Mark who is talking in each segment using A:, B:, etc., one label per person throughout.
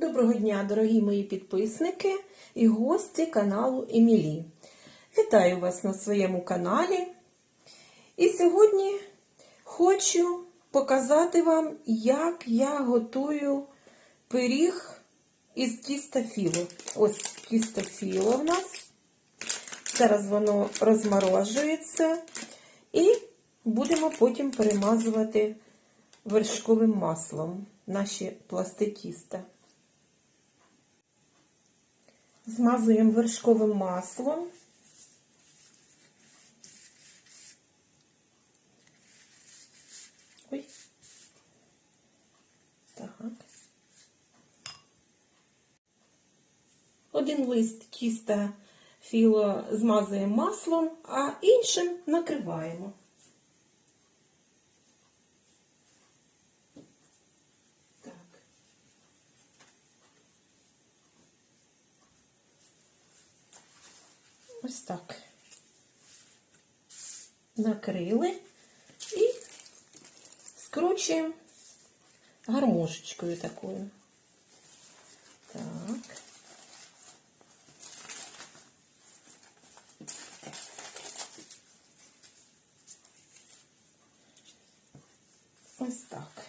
A: Доброго дня, дорогі мої підписники і гості каналу Емілі. Вітаю вас на своєму каналі. І сьогодні хочу показати вам, як я готую пиріг із тіста філо. Ось тісто філо в нас. Зараз воно розморожується. І будемо потім перемазувати вершковим маслом наші пласти тіста. Змазуємо вершковим маслом. Ой. Так. Один лист тіста філо змазуємо маслом, а іншим накриваємо. Ось так. Накрили і скручуємо гармошечкою такою. Так. Ось так.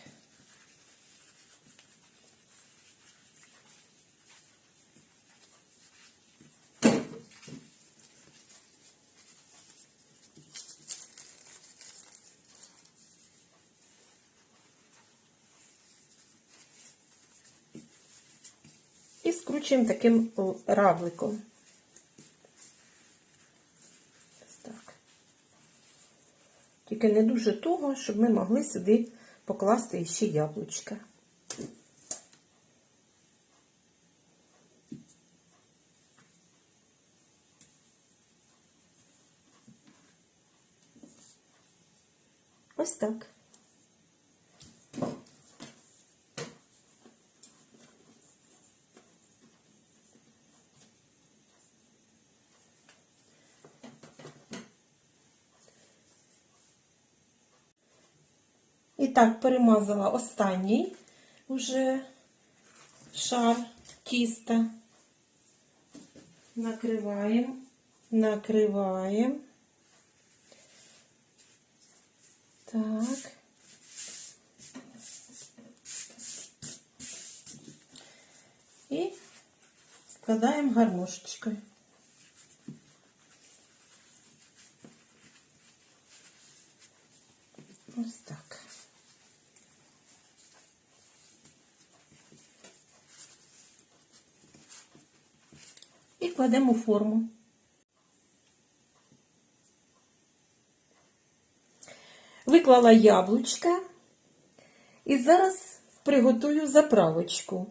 A: І скручуємо таким равликом. Так. Тільки не дуже того, щоб ми могли сюди покласти ще яблучка. Ось так. І так, перемазала останній уже шар тіста. Накриваємо, накриваємо. Так. І складаємо гармошечкою. Ось так. І кладемо у форму. Виклала яблучка і зараз приготую заправочку.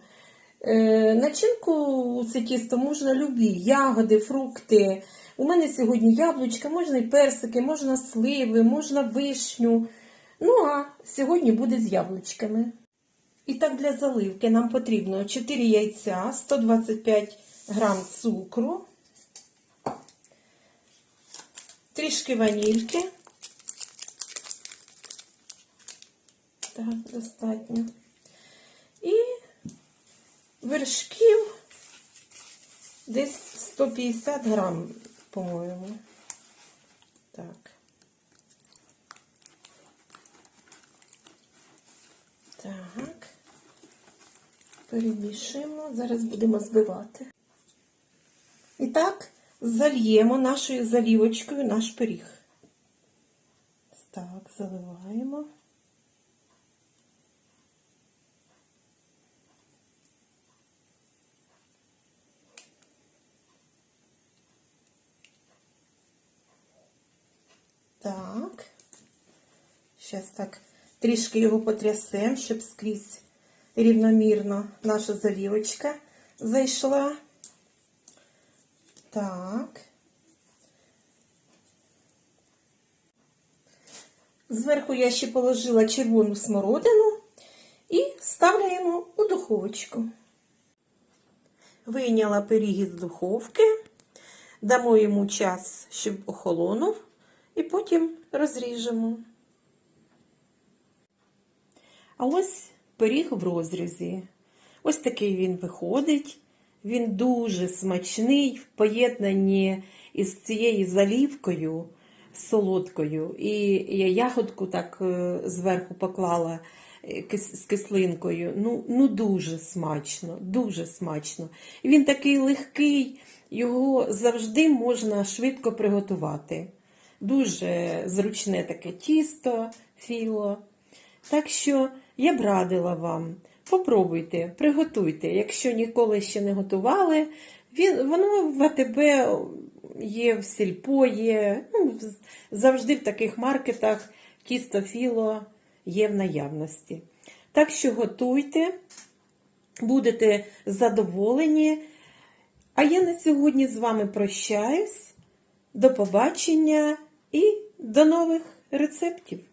A: Е, начинку у це тісто можна любі, ягоди, фрукти. У мене сьогодні яблучка, можна і персики, можна сливи, можна вишню. Ну, а сьогодні буде з яблучками. І так, для заливки нам потрібно 4 яйця, 125 грам цукру, трішки ванільки. Так, достатньо. І вершків десь 150 грам, по-моєму. Так. Так. Перемішуємо. Зараз будемо збивати. Так, зальємо нашою залівочкою наш пиріг. Так, заливаємо. Так. Зараз так трішки його потрясемо, щоб скрізь рівномірно наша залівочка зайшла. Так. Зверху я ще положила червону смородину і ставляємо у духовочку. Вийняла пиріг із духовки, дамо йому час, щоб охолонув, і потім розріжемо. А ось пиріг в розрізі. Ось такий він виходить. Він дуже смачний в поєднанні із цією залівкою солодкою. І я ягодку так е, зверху поклала е, з кислинкою. Ну, ну дуже смачно, дуже смачно. Він такий легкий, його завжди можна швидко приготувати. Дуже зручне таке тісто, філо. Так що я б радила вам. Попробуйте, приготуйте. Якщо ніколи ще не готували, він, воно в АТБ є в сільпо, є ну, завжди в таких маркетах тісто філо є в наявності. Так що готуйте, будете задоволені. А я на сьогодні з вами прощаюсь. До побачення і до нових рецептів!